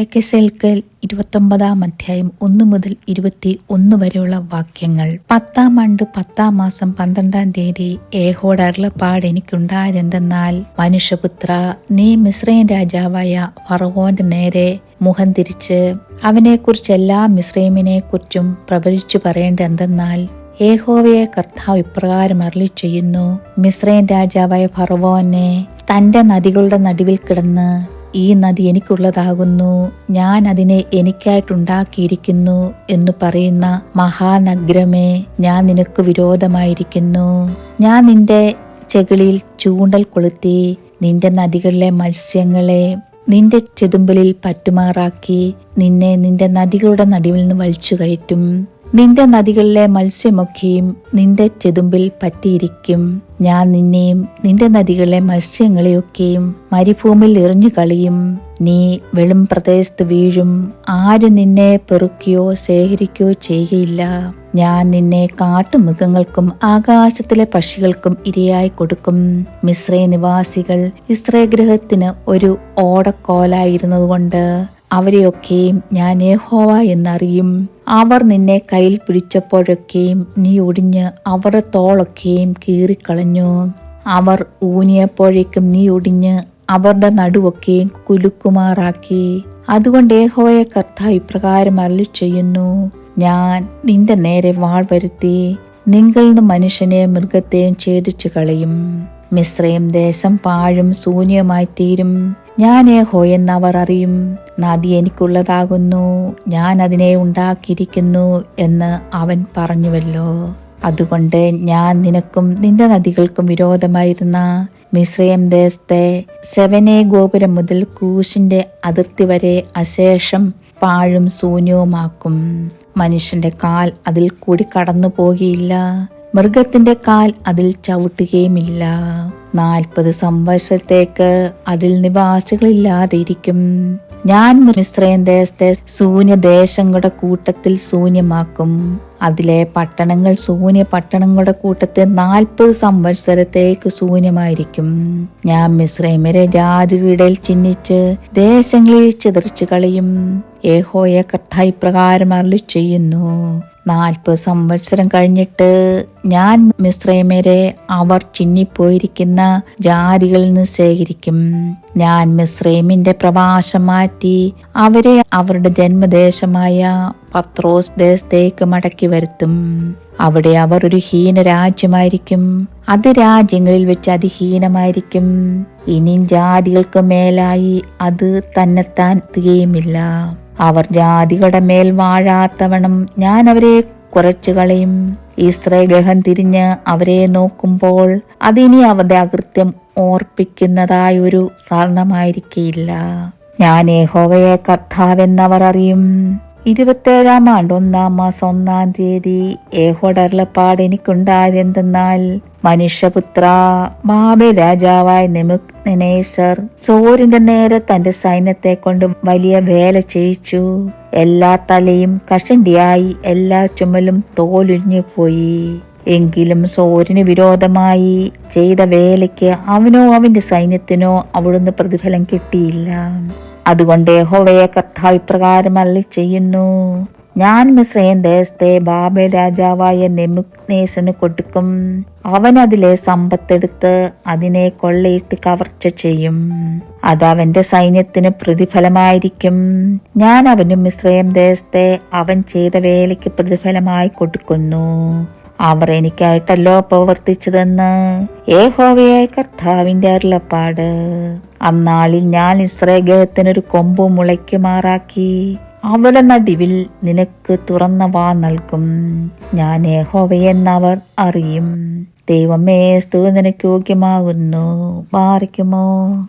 എക്കെസേൽക്കൽ ഇരുപത്തൊമ്പതാം അധ്യായം ഒന്ന് മുതൽ ഇരുപത്തി ഒന്ന് വരെയുള്ള വാക്യങ്ങൾ. പത്താം ആണ്ട് പത്താം മാസം പന്ത്രണ്ടാം തീയതി ഏഹോട് അരുളപ്പാട് എനിക്കുണ്ടായതെന്തെന്നാൽ മനുഷ്യപുത്ര നീ മിശ്രയൻ രാജാവായ ഫറവോന്റെ നേരെ മുഖം തിരിച്ച് അവനെക്കുറിച്ച് എല്ലാ മിശ്രൈമിനെ കുറിച്ചും പ്രവചിച്ചു പറയേണ്ട എന്തെന്നാൽ ഏഹോവയെ കർത്താവ് ഇപ്രകാരം അരളി ചെയ്യുന്നു മിശ്രയൻ രാജാവായ ഫറവോനെ തന്റെ നദികളുടെ നടുവിൽ കിടന്ന് ഈ നദി എനിക്കുള്ളതാകുന്നു. ഞാൻ അതിനെ എനിക്കായിട്ടുണ്ടാക്കിയിരിക്കുന്നു എന്ന് പറയുന്ന മഹാനഗ്രമേ ഞാൻ നിനക്ക് വിരോധമായിരിക്കുന്നു. ഞാൻ നിന്റെ ചെകിളിൽ ചൂണ്ടൽ കൊളുത്തി നിന്റെ നദികളിലെ മത്സ്യങ്ങളെ നിന്റെ ചെതുമ്പലിൽ പറ്റുമാറാക്കി നിന്നെ നിന്റെ നദികളുടെ നടുവിൽ നിന്ന് വലിച്ചു കയറ്റും. നിന്റെ നദികളിലെ മത്സ്യമൊക്കെയും നിന്റെ ചെതുമ്പിൽ പറ്റിയിരിക്കും. ഞാൻ നിന്നെയും നിന്റെ നദികളിലെ മത്സ്യങ്ങളെയൊക്കെയും മരുഭൂമിയിൽ എറിഞ്ഞു കളിയും നീ വെളും പ്രദേശത്ത് വീഴും. ആരും നിന്നെ പെറുക്കിയോ ശേഖരിക്കുകയോ ചെയ്യുകയില്ല. ഞാൻ നിന്നെ കാട്ടുമൃഗങ്ങൾക്കും ആകാശത്തിലെ പക്ഷികൾക്കും ഇരയായി കൊടുക്കും. മിശ്രയ നിവാസികൾ ഇസ്രേ ഗ്രഹത്തിന് ഒരു ഓടക്കോലായിരുന്നതുകൊണ്ട് അവരെയൊക്കെയും ഞാൻ ഏഹോവ എന്നറിയും. അവർ നിന്നെ കയ്യിൽ പിടിച്ചപ്പോഴൊക്കെയും നീ ഒടിഞ്ഞ് അവരുടെ തോളൊക്കെയും കീറിക്കളഞ്ഞു. അവർ ഊനിയപ്പോഴേക്കും നീ ഒടിഞ്ഞ് അവരുടെ നടുവൊക്കെയും കുലുക്കുമാറാക്കി. അതുകൊണ്ട് ഏഹോയെ കർത്ത ഇപ്രകാരം അരളി ചെയ്യുന്നു ഞാൻ നിന്റെ നേരെ വാൾ വരുത്തി നിങ്ങൾ നിന്ന് മൃഗത്തെയും ഛേദിച്ചു കളയും മിശ്രയും ദേശം പാഴും ശൂന്യമായി തീരും ഞാൻ ഏഹോ എന്നവർ അറിയും. നദി എനിക്കുള്ളതാകുന്നു. ഞാൻ അതിനെ ഉണ്ടാക്കിയിരിക്കുന്നു എന്ന് അവൻ പറഞ്ഞുവല്ലോ. അതുകൊണ്ട് ഞാൻ നിനക്കും നിന്റെ നദികൾക്കും വിരോധമായിരുന്ന മിശ്രയം ദേശത്തെ സെവനെ ഗോപുരം മുതൽ കൂശിന്റെ അതിർത്തി വരെ അശേഷം പാഴും ശൂന്യവുമാക്കും. മനുഷ്യന്റെ കാൽ അതിൽ കൂടി കടന്നു പോകിയില്ല മൃഗത്തിന്റെ കാൽ അതിൽ ചവിട്ടുകയുമില്ല. നാൽപ്പത് സംവത്സരത്തേക്ക് അതിൽ നിവാസികളില്ലാതിരിക്കും. ഞാൻ മിശ്രയൻ ദേശത്തെ ശൂന്യദേശങ്ങളുടെ കൂട്ടത്തിൽ ശൂന്യമാക്കും. അതിലെ പട്ടണങ്ങൾ ശൂന്യ പട്ടണങ്ങളുടെ കൂട്ടത്തിൽ നാൽപ്പത് സംവത്സരത്തേക്ക് ശൂന്യമായിരിക്കും. ഞാൻ മിശ്രൈമരെ ജാതിയുടെ ചിഹ്നിച്ച് ദേശങ്ങളിൽ ചിതറിച്ചു കളയും. ഏഹോയെ കർത്തായി പ്രകാരം അരളി ചെയ്യുന്നു നാൽപ്പത് സംവത്സരം കഴിഞ്ഞിട്ട് ഞാൻ മിശ്രൈമരെ അവർ ചിന്നിപ്പോയിരിക്കുന്ന ജാതികളിൽ നിന്ന് ശേഖരിക്കും. ഞാൻ മിശ്രൈമിന്റെ പ്രവാസം മാറ്റി അവരെ അവരുടെ ജന്മദേശമായ പത്രോസ് ദേശത്തേക്ക് മടക്കി വരുത്തും. അവിടെ അവർ ഒരു ഹീന രാജ്യമായിരിക്കും. അത് രാജ്യങ്ങളിൽ വെച്ച് അതിഹീനമായിരിക്കും. ഇനിയും ജാതികൾക്ക് മേലായി അത് തന്നെത്താൻ എത്തുകയുമില്ല അവർ ജാതികളുടെ മേൽ വാഴാത്തവണം ഞാൻ അവരെ കുറച്ചു കളയും. ഇസ്രഗഹം തിരിഞ്ഞ് അവരെ നോക്കുമ്പോൾ അതിനി അവരുടെ അകൃത്യം ഓർപ്പിക്കുന്നതായ ഒരു ഞാൻ ഏഹോവയെ കർത്താവെന്നവർ അറിയും. ഇരുപത്തേഴാം ആണ്ട് ഒന്നാം മാസം ഒന്നാം തീയതി ഏഹോടർലപ്പാട് എനിക്കുണ്ടായതെന്തെന്നാൽ മനുഷ്യപുത്ര മാബെ രാജാവായ നെമുക്നേസർ സോരിന്റെ നേരെ തന്റെ സൈന്യത്തെ കൊണ്ട് വലിയ വേല ചെയ്യിച്ചു. എല്ലാ തലയും കഷണ്ടിയായി എല്ലാ ചുമലും തോലുരിഞ്ഞു പോയി. എങ്കിലും സോരിന് വിരോധമായി ചെയ്ത വേലയ്ക്ക് അവനോ അവന്റെ സൈന്യത്തിനോ അവിടുന്ന് പ്രതിഫലം കിട്ടിയില്ല. അതുകൊണ്ട് ഹോളയെ കർത്താവ് ഇപ്രകാരം അല്ലി ചെയ്യുന്നു ഞാൻ മിശ്രയൻ ദേശത്തെ ബാബ രാജാവായ നെമുക്നേശന് കൊടുക്കും. അവൻ അതിലെ സമ്പത്തെടുത്ത് അതിനെ കൊള്ളയിട്ട് കവർച്ച ചെയ്യും. അത് അവന്റെ സൈന്യത്തിന് പ്രതിഫലമായിരിക്കും. ഞാൻ അവനും മിശ്രയം ദേശത്തെ അവൻ ചെയ്ത വേലയ്ക്ക് പ്രതിഫലമായി കൊടുക്കുന്നു. അവർ എനിക്കായിട്ടല്ലോ പ്രവർത്തിച്ചതെന്ന് ഏഹോവയായ കർത്താവിന്റെ അരുളപ്പാട്. അന്നാളിൽ ഞാൻ ഇസ്രേഗത്തിനൊരു കൊമ്പ് മുളയ്ക്കുമാറാക്കി അവരുടെ നടുവിൽ നിനക്ക് തുറന്ന വാ നൽകും. ഞാൻ ഏഹോവയെന്നവർ അറിയും. ദൈവമേ സ്തു നിനക്ക് യോഗ്യമാകുന്നു. പാറിക്കുമോ